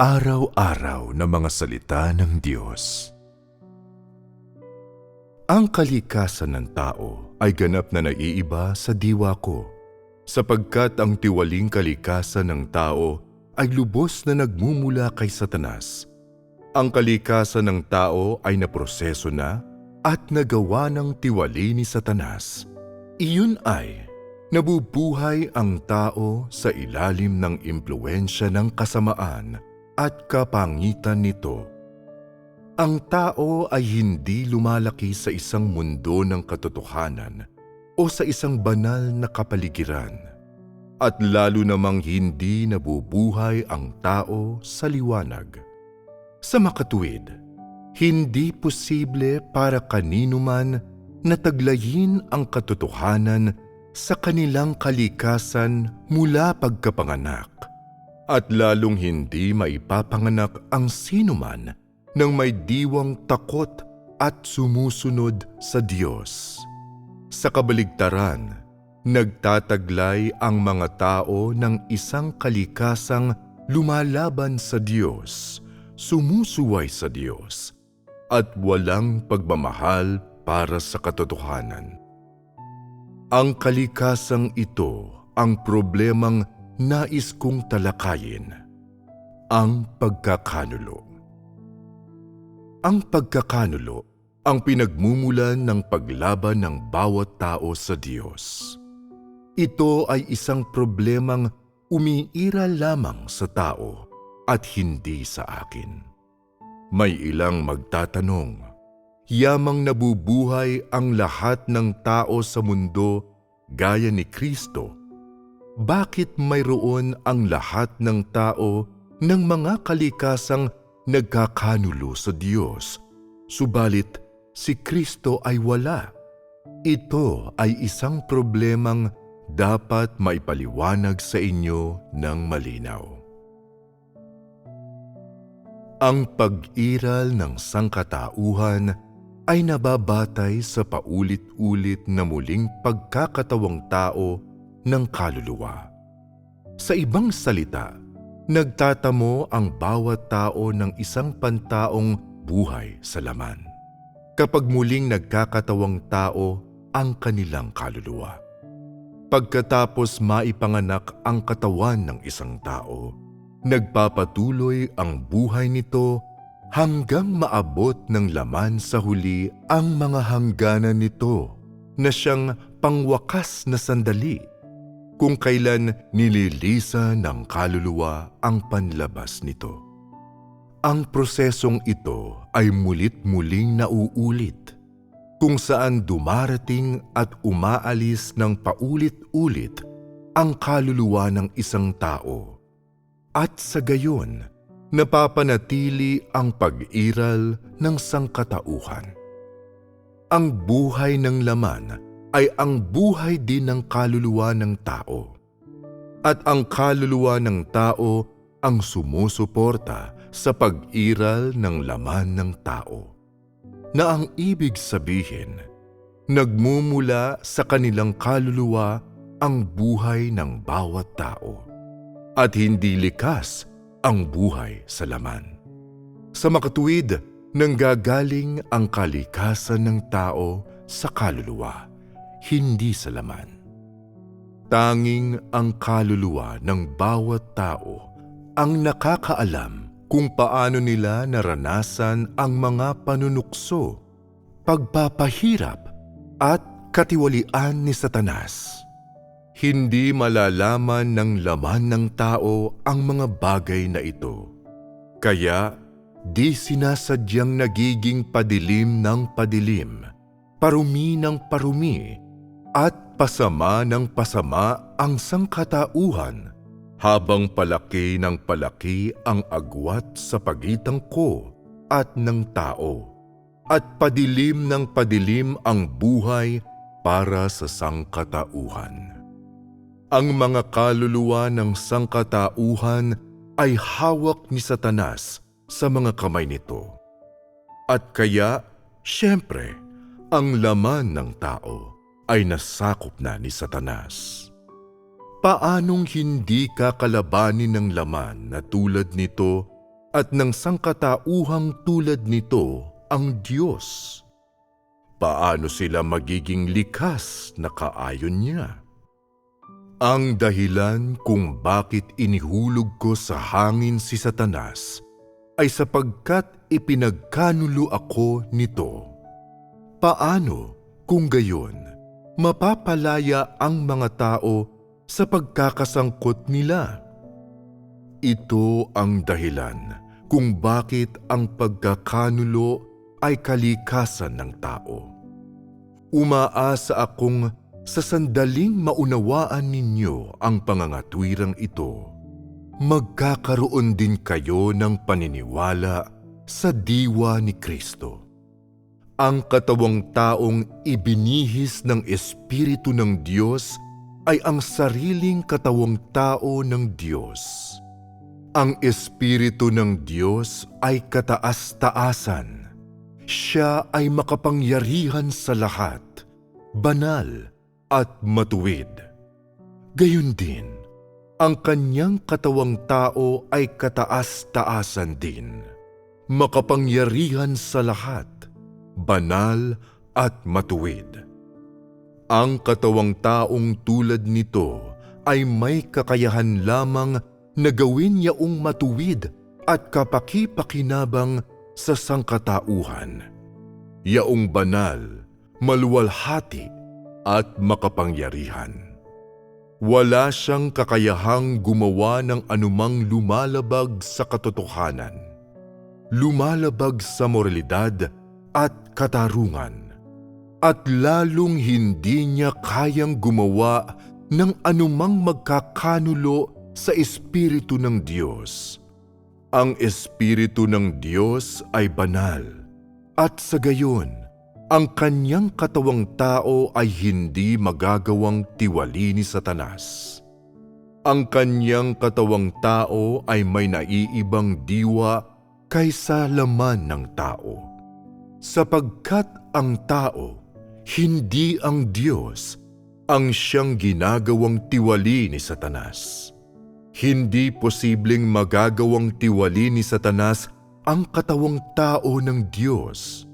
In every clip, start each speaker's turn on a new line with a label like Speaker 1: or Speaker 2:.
Speaker 1: Pang-araw-araw na mga salita ng Diyos. Ang kalikasan ng tao ay ganap na naiiba sa diwa ko, sapagkat ang tiwaling kalikasan ng tao ay lubos na nagmumula kay Satanas. Ang kalikasan ng tao ay naproseso na at nagawa ng tiwali ni Satanas. Iyon ay Nabubuhay ang tao sa ilalim ng impluensya ng kasamaan at kapangitan nito. Ang tao ay hindi lumalaki sa isang mundo ng katotohanan o sa isang banal na kapaligiran. At lalo namang hindi nabubuhay ang tao sa liwanag. Sa makatuwid, hindi posible para kanino man na taglayin ang katotohanan sa kanilang kalikasan mula pagkapanganak at lalong hindi maipapanganak ang sinuman ng may diwang takot at sumusunod sa Diyos. Sa kabaligtaran, nagtataglay ang mga tao ng isang kalikasang lumalaban sa Diyos, sumusuway sa Diyos, at walang pagmamahal para sa katotohanan. Ang kalikasang ito ang problemang nais kong talakayin, ang pagkakanulo. Ang pagkakanulo ang pinagmumulan ng paglaban ng bawat tao sa Diyos. Ito ay isang problemang umiira lamang sa tao at hindi sa akin. May ilang magtatanong, yamang nabubuhay ang lahat ng tao sa mundo gaya ni Kristo, bakit mayroon ang lahat ng tao ng mga kalikasang nagkakanulo sa Diyos, subalit si Kristo ay wala? Ito ay isang problemang dapat maipaliwanag sa inyo ng malinaw. Ang pag-iral ng sangkatauhan ay nababatay sa paulit-ulit na muling pagkakatawang tao ng kaluluwa. Sa ibang salita, nagtatamo ang bawat tao ng isang pantaong buhay sa laman. Kapag muling nagkakatawang tao ang kanilang kaluluwa. Pagkatapos maipanganak ang katawan ng isang tao, nagpapatuloy ang buhay nito hanggang maabot ng laman sa huli ang mga hangganan nito na siyang pangwakas na sandali kung kailan nililisa ng kaluluwa ang panlabas nito. Ang prosesong ito ay mulit-muling nauulit kung saan dumarating at umaalis ng paulit-ulit ang kaluluwa ng isang tao. At sa gayon, napapanatili ang pag-iral ng sangkatauhan. Ang buhay ng laman ay ang buhay din ng kaluluwa ng tao. At ang kaluluwa ng tao ang sumusuporta sa pag-iral ng laman ng tao. Na ang ibig sabihin, nagmumula sa kanilang kaluluwa ang buhay ng bawat tao. At hindi likas ang buhay sa laman. Sa makatuwid, nanggagaling ang kalikasan ng tao sa kaluluwa, hindi sa laman. Tanging ang kaluluwa ng bawat tao ang nakakaalam kung paano nila naranasan ang mga panunukso, pagpapahirap at katiwalian ni Satanas. Hindi malalaman ng laman ng tao ang mga bagay na ito. Kaya, di sinasadyang nagiging padilim ng padilim, parumi ng parumi, at pasama ng pasama ang sangkatauhan habang palaki ng palaki ang agwat sa pagitan ko at ng tao, at padilim ng padilim ang buhay para sa sangkatauhan. Ang mga kaluluwa ng sangkatauhan ay hawak ni Satanas sa mga kamay nito. At kaya, siyempre, ang laman ng tao ay nasakop na ni Satanas. Paanong hindi kakalabanin ng laman na tulad nito at ng sangkatauhang tulad nito ang Diyos. Paano sila magiging likas na kaayon niya? Ang dahilan kung bakit inihulog ko sa hangin si Satanas ay sapagkat ipinagkanulo ako nito. Paano kung gayon mapapalaya ang mga tao sa pagkakasangkot nila? Ito ang dahilan kung bakit ang pagkakanulo ay kalikasan ng tao. Umaasa akong sa sandaling maunawaan ninyo ang pangangatwirang ito, magkakaroon din kayo ng paniniwala sa diwa ni Kristo. Ang katawang taong ibinihis ng Espiritu ng Diyos ay ang sariling katawang tao ng Diyos. Ang Espiritu ng Diyos ay kataas-taasan. Siya ay makapangyarihan sa lahat, banal at matuwid. Gayun din, ang kanyang katawang tao ay kataas-taasan din, makapangyarihan sa lahat, banal at matuwid. Ang katawang taong tulad nito ay may kakayahan lamang na gawin yaong matuwid at kapaki-pakinabang sa sangkatauhan. Yaong banal, maluwalhati at makapangyarihan. Wala siyang kakayahang gumawa ng anumang lumalabag sa katotohanan, lumalabag sa moralidad at katarungan, at lalong hindi niya kayang gumawa ng anumang magkakanulo sa Espiritu ng Diyos. Ang Espiritu ng Diyos ay banal, at sa gayon, ang kanyang katawang tao ay hindi magagawang tiwali ni Satanas. Ang kanyang katawang tao ay may naiibang diwa kaysa laman ng tao. Sapagkat ang tao, hindi ang Diyos, ang siyang ginagawang tiwali ni Satanas. Hindi posibleng magagawang tiwali ni Satanas ang katawang tao ng Diyos.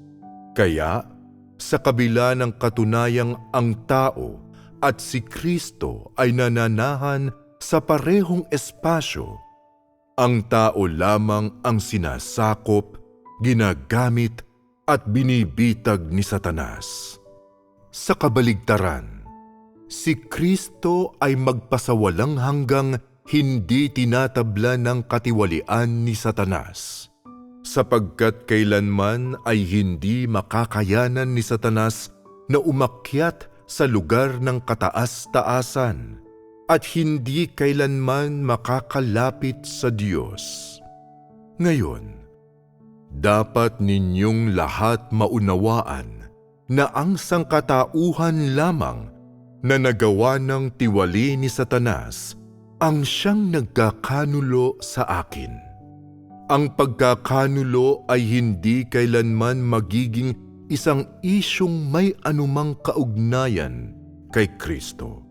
Speaker 1: Kaya, sa kabila ng katunayang ang tao at si Kristo ay nananahan sa parehong espasyo, ang tao lamang ang sinasakop, ginagamit at binibitag ni Satanas. Sa kabaligtaran, si Kristo ay magpasawalang hanggang hindi tinatabla ng katiwalian ni Satanas sapagkat kailanman ay hindi makakayanan ni Satanas na umakyat sa lugar ng kataas-taasan at hindi kailanman makakalapit sa Diyos. Ngayon, dapat ninyong lahat maunawaan na ang sangkatauhan lamang na nagawa ng tiwali ni Satanas ang siyang nagkakanulo sa akin. Ang pagkakanulo ay hindi kailanman magiging isang isyong may anumang kaugnayan kay Kristo.